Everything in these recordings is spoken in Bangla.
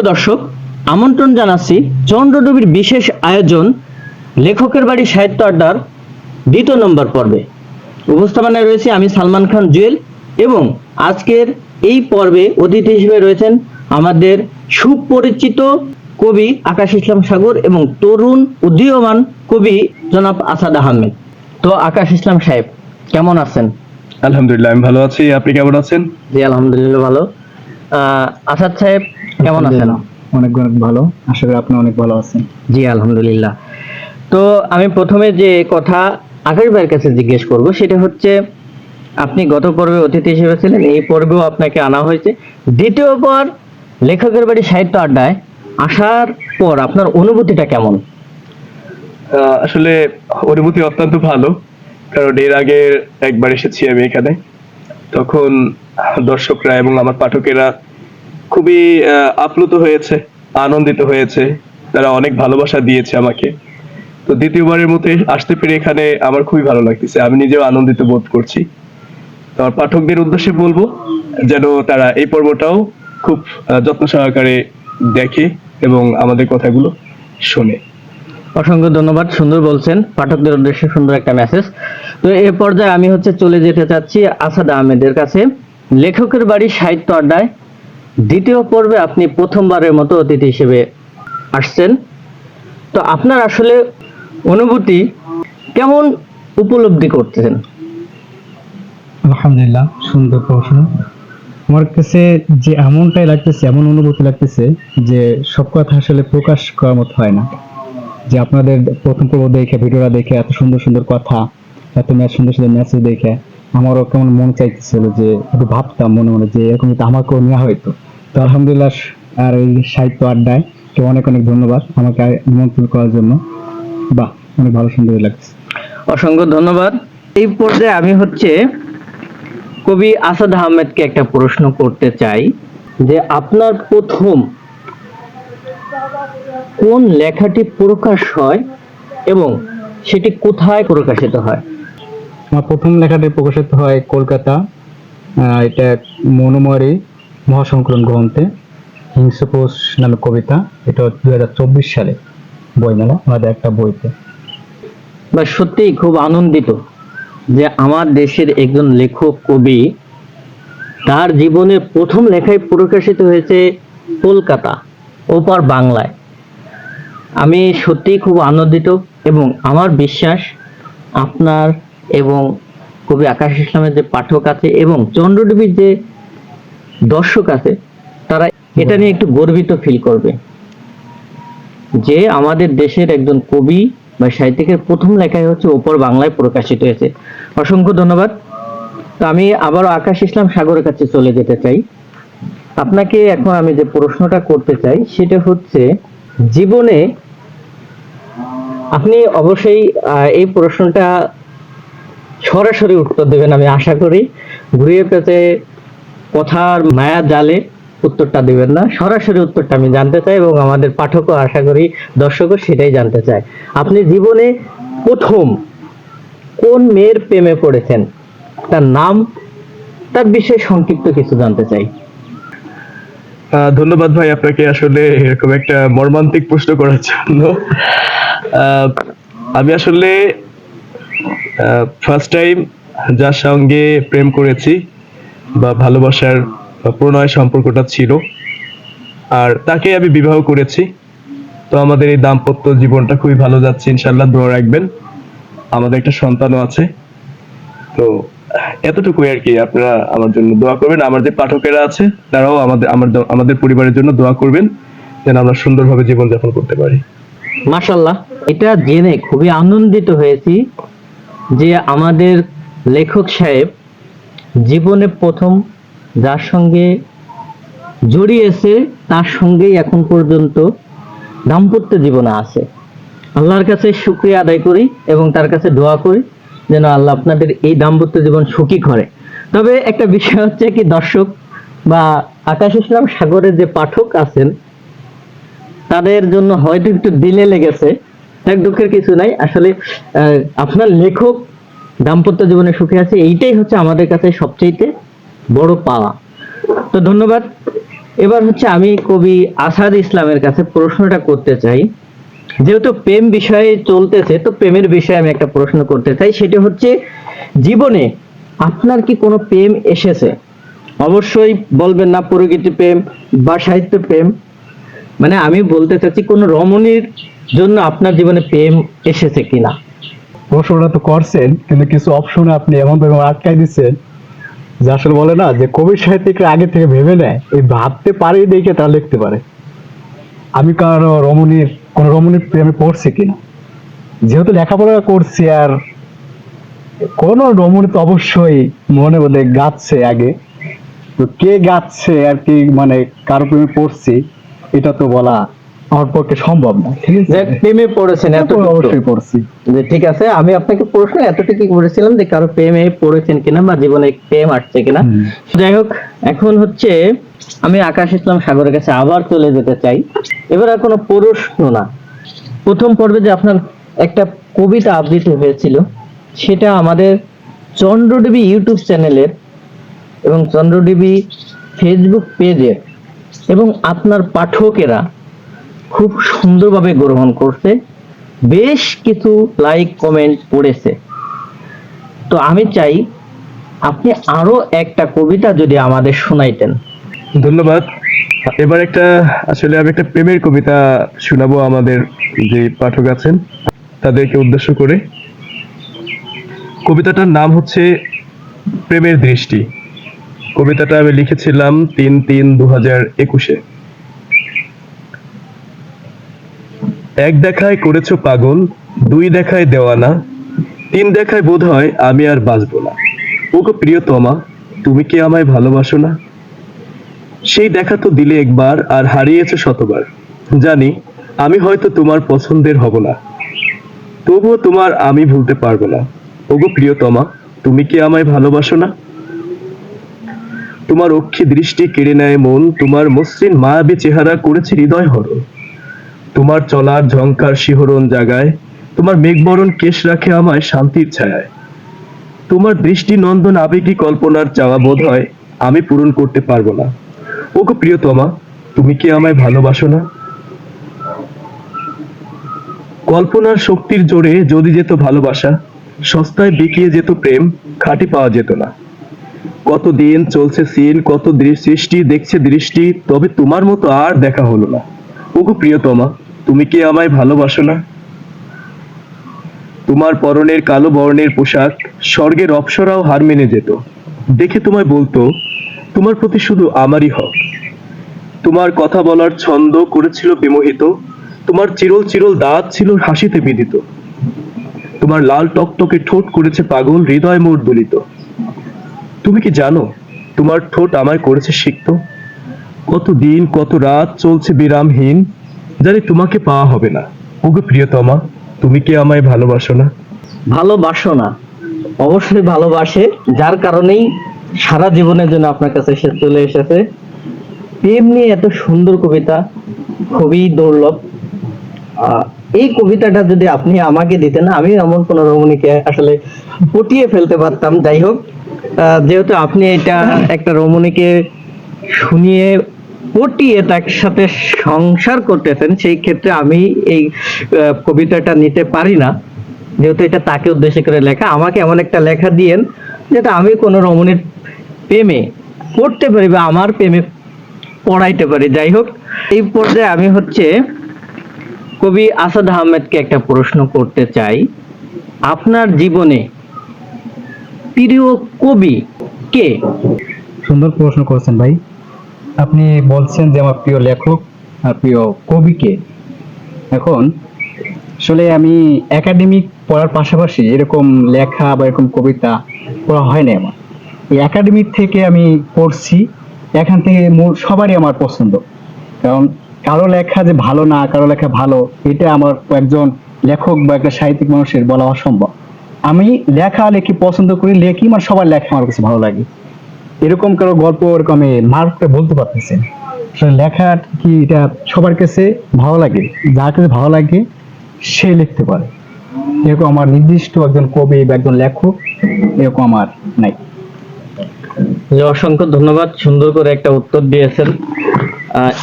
প্রিয় দর্শক আমন্ত্রণ জানাচ্ছি চন্দ্রডুবির বিশেষ আয়োজন লেখকের বাড়ি সাহিত্য আড্ডার দ্বিতীয় নম্বর পর্বে। উপস্থাপনায় রয়েছে আমি সালমান খান জুয়েল এবং আজকের এই পর্বে অতিথি হিসেবে রয়েছেন আমাদের সুপরিচিত কবি আকাশ ইসলাম সাগর এবং তরুণ উদীয়মান কবি জনাব আসাদ আহমেদ। তো আকাশ ইসলাম সাহেব কেমন আছেন? আলহামদুলিল্লাহ আমি ভালো আছি। আপনি কেমন আছেন? জি আলহামদুলিল্লাহ ভালো। আহ, আসাদ সাহেব কেমন আছেন? অনেক অনেক ভালো। আশা করি আপনি অনেক ভালো আছেন। জি আলহামদুলিল্লাহ। তো আমি প্রথমে যে কথা আকাশ ভাইয়ের কাছে জিজ্ঞেস করব সেটা হচ্ছে আপনি গত পর্বে অতিথি হিসেবে ছিলেন এই পর্বেও আপনাকে আনা হয়েছে। দ্বিতীয় পর লেখকের বাড়ি সাহিত্য আড্ডায় আসার পর আপনার অনুভূতিটা কেমন? আহ, আসলে অনুভূতি অত্যন্ত ভালো কারণ এর আগে একবার এসেছি আমি এখানে। তখন দর্শকরা এবং আমার পাঠকেরা খুবই আপ্লুত হয়েছে, আনন্দিত হয়েছে। তারা অনেক ভালোবাসা দিয়েছে আমাকে। তো দ্বিতীয়বারের মতো আসতে পেরে এখানে আমার খুবই ভালো লাগতেছে। আমি নিজেও আনন্দিত বোধ করছি। তো পাঠকদের উদ্দেশ্যে বলব যেন তারা এই পর্বটাও খুব যত্ন সহকারে দেখে এবং আমাদের কথাগুলো শোনে। অসংখ্য ধন্যবাদ। সুন্দর বলছেন। পাঠকদের উদ্দেশ্যে সুন্দর একটা মেসেজ তো এ পর্যায়ে আমি হচ্ছে চলে যেতে চাচ্ছি আসাদ আহমেদের কাছে। লেখকের বাড়ি সাহিত্য আড্ডায় দ্বিতীয় পর্বে আপনি প্রথমবারের মতো অতিথি হিসেবে আসছেন। তো আপনার আসলে অনুভূতি কেমন উপলব্ধি করতেছেন? আলহামদুলিল্লাহ, সুন্দর প্রশ্ন। আমার কাছে যে এমনটাই লাগতেছে, এমন অনুভূতি লাগতেছে যে সব কথা আসলে প্রকাশ করার মতো হয় না। যে আপনাদের প্রথম পর্ব দেখে, ভিডিওটা দেখে, এত সুন্দর সুন্দর কথা, এত ম্যাচ সুন্দর সুন্দর মেসেজ দেখে, আমারও কেমন মন চাইতেছিল যে, একটু ভাবতাম মনে মনে যে এরকম আমাকেও নেওয়া হয়তো তো আলহামদুলিল্লাহ আর এই সাহিত্য আড্ডায় তো অনেক অনেক ধন্যবাদ আমাকে নিমন্ত্রণ করার জন্য। বাহ অনেক ভালো সুন্দর লাগছে অসংখ্য ধন্যবাদ। এই পর্যায়ে আমি হচ্ছে কবি আসাদ আহমেদকে একটা প্রশ্ন করতে চাই যে আপনার প্রথম কোন লেখাটি প্রকাশ হয় এবং সেটি কোথায় প্রকাশিত হয়? আমার প্রথম লেখাটি প্রকাশিত হয় কলকাতা। এটা মনোমরি মহাসংকলন গ্রন্থে হিংসপোষ নামে কবিতা, এটা দুই হাজার চব্বিশ সালে বইমেলা আমাদের একটা বইতে। বা সত্যিই খুব আনন্দিত যে আমার দেশের একজন লেখক, কবি, তার জীবনের প্রথম লেখায় প্রকাশিত হয়েছে কলকাতা, ওপার বাংলায়। আমি সত্যিই খুব আনন্দিত এবং আমার বিশ্বাস আপনার এবং কবি আকাশ ইসলামের যে পাঠক আছে এবং চন্দ্রডুবির যে দর্শক আছে, তারা এটা নিয়ে একটু গর্বিত ফিল করবে। যে আমাদের দেশের একজন কবি বা সাহিত্যিকের প্রথম লেখাই হচ্ছে ওপর বাংলায় প্রকাশিত হয়েছে। অসংখ্য ধন্যবাদ। তো আমি আবারও আকাশ ইসলাম সাগরের কাছে চলে যেতে চাই। আপনাকে এখন আমি যে প্রশ্নটা করতে চাই, সেটা হচ্ছে, জীবনে আপনি অবশ্যই এই প্রশ্নটা সরাসরি উত্তর দেবেন আমি আশা করি। ঘুরিয়ে পেতে কথার মায়া জালে উত্তরটা দিবেন না। সরাসরি উত্তরটা আমি জানতে চাই এবং আমাদের পাঠকও আশা করি দর্শকও সেটাই জানতে চায়। আপনি জীবনে প্রথম কোন মেয়ের প্রেমে পড়েছেন? তার নাম, তার বিষয়ে সংক্ষিপ্ত কিছু জানতে চাই। ধন্যবাদ ভাই আপনাকে আসলে এরকম একটা মর্মান্তিক প্রশ্ন করার জন্য। আমি আসলে ফার্স্ট টাইম যার সঙ্গে প্রেম করেছি। বা ভালোবাসার প্রণয় সম্পর্কটা ছিল। আর তাকে আমি বিবাহ করেছি। তো আমাদের এই দাম্পত্য জীবনটা খুবই ভালো যাচ্ছে ইনশাল্লাহ দোয়া রাখবেন। আমাদের একটা সন্তানও আছে। তো এতটুকুই আর কি, আপনারা আমার জন্য দোয়া করবেন। আমার যে পাঠকেরা আছে, তারাও আমাদের আমাদের পরিবারের জন্য দোয়া করবেন, যেন আমরা সুন্দরভাবে জীবনযাপন করতে পারি। মাশাল্লাহ এটা জেনে খুবই আনন্দিত হয়েছি যে আমাদের লেখক সাহেব জীবনে প্রথম যার সঙ্গে জড়িয়েছে, তার সঙ্গেই এখন পর্যন্ত দাম্পত্য জীবনে আছে। আল্লাহর কাছে শুক্রিয়া আদায় করি এবং তার কাছে দোয়া করি যেন আল্লাহ আপনাদের এই দাম্পত্য জীবন সুখী করে। তবে একটা বিষয় হচ্ছে কি, দর্শক বা আকাশ ইসলাম সাগরের যে পাঠক আছেন, তাদের জন্য হয়তো একটু দিলে লেগেছে। এক দুঃখের কিছু নাই। আসলে আপনার লেখক দাম্পত্য জীবনে সুখে আছে, এইটাই হচ্ছে আমাদের কাছে সবচেয়ে বড় পাওয়া। তো ধন্যবাদ। এবার হচ্ছে আমি কবি আসাদ ইসলামের কাছে প্রশ্নটা করতে চাই। যেহেতু প্রেম বিষয়ে চলতেছে, তো প্রেমের বিষয়ে আমি একটা প্রশ্ন করতে চাই। সেটা হচ্ছে, জীবনে আপনার কি কোনো প্রেম এসেছে? অবশ্যই বলবেন না, প্রকৃতি প্রেম বা সাহিত্য প্রেম। মানে আমি বলতে চাচ্ছি, কোন রমণীর জন্য আপনার জীবনে প্রেম এসেছে কিনা? প্রশ্নটা তো করছেন, কিন্তু কিছু অপশনে আপনি এমন ভাবে আটকাই দিচ্ছেন যে আসলে বলে না, যে কবি সাহিত্যিকরা আগে থেকে ভেবে নেয়, এই ভাবতে পারে দেখে তারা লিখতে পারে। আমি কারও রমণীর, কোন রমণীর প্রেমে পড়ছি কিনা? যেহেতু লেখাপড়া করছি আর কোন রমণী তো অবশ্যই মনে বোধে গাচ্ছে আগে। তো কে গাচ্ছে আর কি মানে কারও প্রেমে পড়ছি, এটা তো বলা আমার পক্ষে সম্ভব না ঠিক যে প্রেমে পড়েছেন এত অবশ্যই পড়ছি। যে ঠিক আছে আমি আপনাকে প্রশ্ন এতটুকু করেছিলাম যে কারও প্রেমে পড়েছেন কিনা বা জীবনে প্রেম আসছে কিনা। যাই হোক এখন হচ্ছে আমি আকাশ ইসলাম সাগরের কাছে আবার চলে যেতে চাই। এবার আর কোনো প্রশ্ন না। প্রথম পর্বে যে আপনার একটা কবিতা আবৃত্তি হয়েছিল সেটা আমাদের চন্দ্রদেবী ইউটিউব চ্যানেলের এবং চন্দ্রদেবী ফেসবুক পেজের এবং আপনার পাঠকেরা খুব সুন্দরভাবে গ্রহণ করছে। বেশ কিছু লাইক কমেন্ট পড়েছে। তো আমি চাই আপনি আরও একটা কবিতা যদি আমাদের শোনাইতেন। ধন্যবাদ। এবার একটা, আসলে আমি একটা প্রেমের কবিতা শোনাবো আমাদের যে পাঠক আছেন, তাদেরকে উদ্দেশ্য করে। কবিতাটার নাম হচ্ছে প্রেমের দৃষ্টি। কবিতাটা আমি লিখেছিলাম তিন তিন দু হাজার একুশে। এক দেখায় করেছ পাগল, দুই দেখায় দেওয়ানা, তিন দেখায় বোধ হয় আমি আর বাঁচবো না। ওগো প্রিয়তমা, তুমি কি আমায় ভালোবাসো না? সেই দেখা তো দিলে একবার আর হারিয়েছে শতবার। জানি, আমি হয়তো তোমার পছন্দের হব না। তবুও তোমার আমি ভুলতে পারব না। ওগো প্রিয়তমা, তুমি কি আমায় ভালোবাসো না? তোমার অক্ষি দৃষ্টি কেড়ে নেয় মন, তোমার মসৃণ মায়াবী চেহারা করেছে হৃদয় হরণ। তোমার চলার ঝংকার শিহরণ জাগায়, তোমার মেঘবরণ কেশ রাখে আমায় শান্তির ছায়ায়। তোমার দৃষ্টি নন্দন আবেগী কল্পনার চাওয়া বোধ হয় আমি পূরণ করতে পারব না। ওগো প্রিয়তমা, তুমি কি আমায় ভালোবাসো না? কল্পনার শক্তির জোরে যদি যেত ভালোবাসা, সস্তায় বিকিয়ে যেত প্রেম, খাঁটি পাওয়া যেত না। কত দিন চলছে সিন, কত সৃষ্টি দেখছে দৃষ্টি, তবে তোমার মতো আর দেখা হলো না। ওগো প্রিয়তমা, তুমি কি আমায় ভালোবাসো না? তোমার পরনের কালো বর্ণের পোশাক স্বর্গের অপ্সরাও হার মেনে যেত। দেখে তোমায় বলতো, তোমার প্রতি শুধু আমারই হক। তোমার কথা বলার ছন্দ করেছিল বিমোহিত, তোমার চিরল চিরল দাঁত ছিল হাসিতে বিদিত তোমার লাল টকটকে ঠোঁট করেছে পাগল হৃদয় মোর দুলিত। তুমি কি জানো, তোমার ঠোঁট আমায় করেছে সিক্ত? কত দিন, কত রাত চলছে বিরামহীন, জানি তোমাকে পাওয়া হবে না। ওগো প্রিয়তমা, তুমি কি আমায় ভালোবাসো না? ভালোবাসো না। অবশ্যই ভালোবাসে, যার কারণেই সারা জীবনের জন্য আপনার কাছে সে চলে এসেছে। নিয়ে এত সুন্দর কবিতা, খুবই দুর্লভ। এই কবিতাটা যদি আপনি আমাকে দিতেন আমি এমন কোন রমণীকে আসলে পটিয়ে ফেলতে পারতাম। যাই হোক যেহেতু আপনি এটা একটা রমণীকে শুনিয়ে পটিয়ে তার সাথে সংসার করতেছেন, সেই ক্ষেত্রে আমি এই কবিতাটা নিতে পারি না। যেহেতু এটা তাকে উদ্দেশ্য করে লেখা, আমাকে এমন একটা লেখা দিয়েন যেটা আমি কোনো রমণীর প্রেমে পড়তে পারি বা আমার প্রেমে পড়াইতে পারি। যাই হোক, এই পর্যায়ে আমি হচ্ছে কবি আসাদ আহমেদকে একটা প্রশ্ন করতে চাই। আপনার জীবনে প্রিয় কবি কে? সুন্দর প্রশ্ন করেছেন ভাই। আপনি বলছেন যে আমার প্রিয় লেখক আর প্রিয় কবিকে। এখন, আসলে আমি একাডেমিক পড়ার পাশাপাশি এরকম লেখা বা এরকম কবিতা পড়া হয় না আমার। এই থেকে আমি পড়ছি, এখান থেকে সবারই আমার পছন্দ। কারণ কারও লেখা যে ভালো না, কারও লেখা ভালো, এটা আমার একজন লেখক বা একটা সাহিত্যিক মানুষের বলা অসম্ভব। আমি লেখা লেখি পছন্দ করি, লেখি মানে সবার লেখা আমার কাছে ভালো লাগে। এরকম কারও গল্প, এরকম আমি মার্ক করে বলতে পারতেছি লেখা কি এটা সবার কাছে ভালো লাগে, যার কাছে ভালো লাগে, সে লিখতে পারে। এরকম আমার নির্দিষ্ট একজন কবি বা একজন লেখক, এরকম আমার নাই। অসংখ্য ধন্যবাদ, সুন্দর করে একটা উত্তর দিয়েছেন।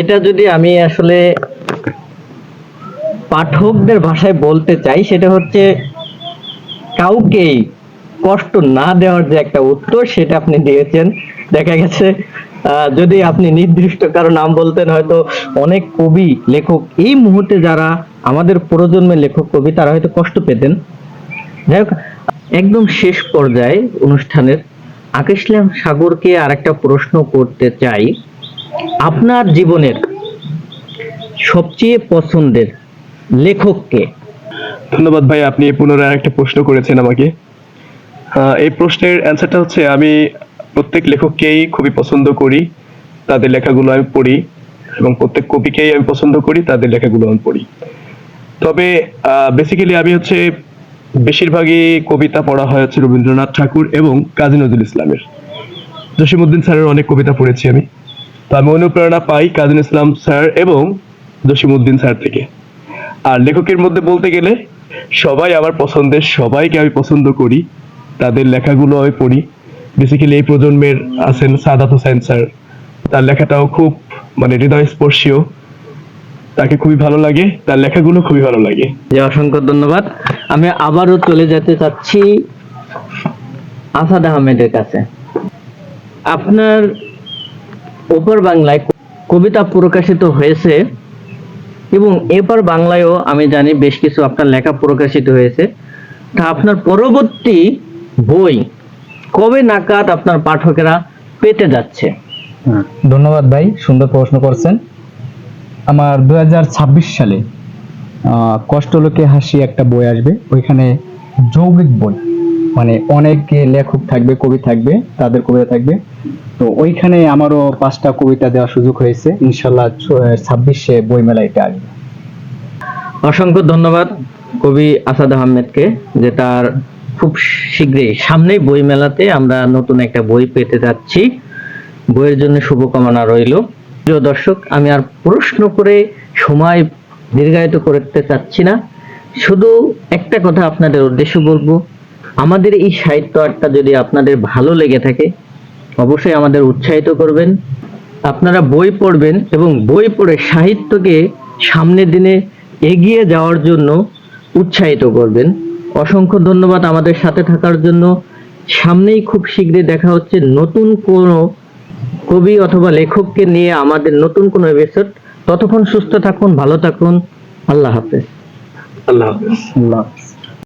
এটা যদি আমি আসলে পাঠকদের ভাষায় বলতে চাই, সেটা হচ্ছে কাউকেই কষ্ট না দেওয়ার যে একটা উত্তর সেটা আপনি দিয়েছেন। দেখা গেছে যদি আপনি নির্দিষ্ট কারও নাম বলতেন, হয়তো অনেক কবি, লেখক, এই মুহূর্তে যারা আমাদের প্রজন্মের লেখক, কবি, তারা হয়তো কষ্ট পেতেন। যাই একদম শেষ পর্যায়ে অনুষ্ঠানের আকিসলাম সাগরকে আরেকটা প্রশ্ন করতে চাই। আপনার জীবনের সবচেয়ে পছন্দের লেখককে? ধন্যবাদ ভাই, আপনি পুনরায় একটা প্রশ্ন করেছেন আমাকে। এই প্রশ্নের অ্যান্সারটা হচ্ছে আমি প্রত্যেক লেখককেই খুবই পছন্দ করি, তাদের লেখাগুলো আমি পড়ি এবং প্রত্যেক কবিকেই আমি পছন্দ করি, তাদের লেখাগুলো আমি পড়ি। তবে বেসিক্যালি আমি হচ্ছে বেশিরভাগই কবিতা পড়া হয় হচ্ছে রবীন্দ্রনাথ ঠাকুর এবং কাজী নজরুল ইসলামের। জসিমউদ্দিন স্যারের অনেক কবিতা পড়েছি আমি। তো আমি অনুপ্রেরণা পাই কাজী ইসলাম স্যার এবং জসিমউদ্দিন স্যার থেকে। আর লেখকের মধ্যে বলতে গেলে সবাই আমার পছন্দের, সবাইকে আমি পছন্দ করি। তাদের লেখাগুলো আমি পড়ি। বেসিক্যালি এই প্রজন্মের আছেন সাদাত হোসেন স্যার। তার লেখাটাও খুব মানে হৃদয় স্পর্শীয় তাকে খুবই ভালো লাগে, তার লেখাগুলো খুবই ভালো লাগে। অসংখ্য ধন্যবাদ। আমি আবারও চলে যেতে চাচ্ছি আসাদ আহমেদের কাছে। আপনার ওপর বাংলায় কবিতা প্রকাশিত হয়েছে এবং এপার বাংলায়ও আমি জানি বেশ কিছু আপনার লেখা প্রকাশিত হয়েছে। তা আপনার পরবর্তী বই কবে নাগাদ আপনার পাঠকেরা পেতে যাচ্ছে? ধন্যবাদ ভাই সুন্দর প্রশ্ন করছেন। আমার দু সালে কষ্টলোকে হাসি একটা বই আসবে। ওইখানে যৌগিক বই মানে অনেক লেখক থাকবে কবি থাকবে তাদের কবিতা থাকবে। তো ওইখানে আমারও পাঁচটা কবিতা দেওয়ার সুযোগ হয়েছে। ইনশাল্লাহ ছাব্বিশে বই মেলা এটা আসবে। অসংখ্য ধন্যবাদ কবি আসাদ আহমেদকে যে তার খুব শীঘ্রই সামনেই বই মেলাতে আমরা নতুন একটা বই পেতে যাচ্ছি। বইয়ের জন্য শুভকামনা রইল। প্রিয় দর্শক, আমি আর প্রশ্ন করে সময় দীর্ঘায়িত করতে চাচ্ছি না। শুধু একটা কথা আপনাদের উদ্দেশ্য বলব, আমাদের এই সাহিত্য আটটা যদি আপনাদের ভালো লেগে থাকে, অবশ্যই আমাদের উৎসাহিত করবেন। আপনারা বই পড়বেন এবং বই পড়ে সাহিত্যকে সামনের দিনে এগিয়ে যাওয়ার জন্য উৎসাহিত করবেন। অসংখ্য ধন্যবাদ আমাদের সাথে থাকার জন্য। সামনেই খুব শীঘ্রই দেখা হচ্ছে নতুন কোনো কবি অথবা লেখককে নিয়ে আমাদের নতুন কোনো এপিসোড ততক্ষণ সুস্থ থাকুন ভালো থাকুন। আল্লাহ হাফেজ। আল্লাহ হাফেজ। আল্লাহ হাফেজ।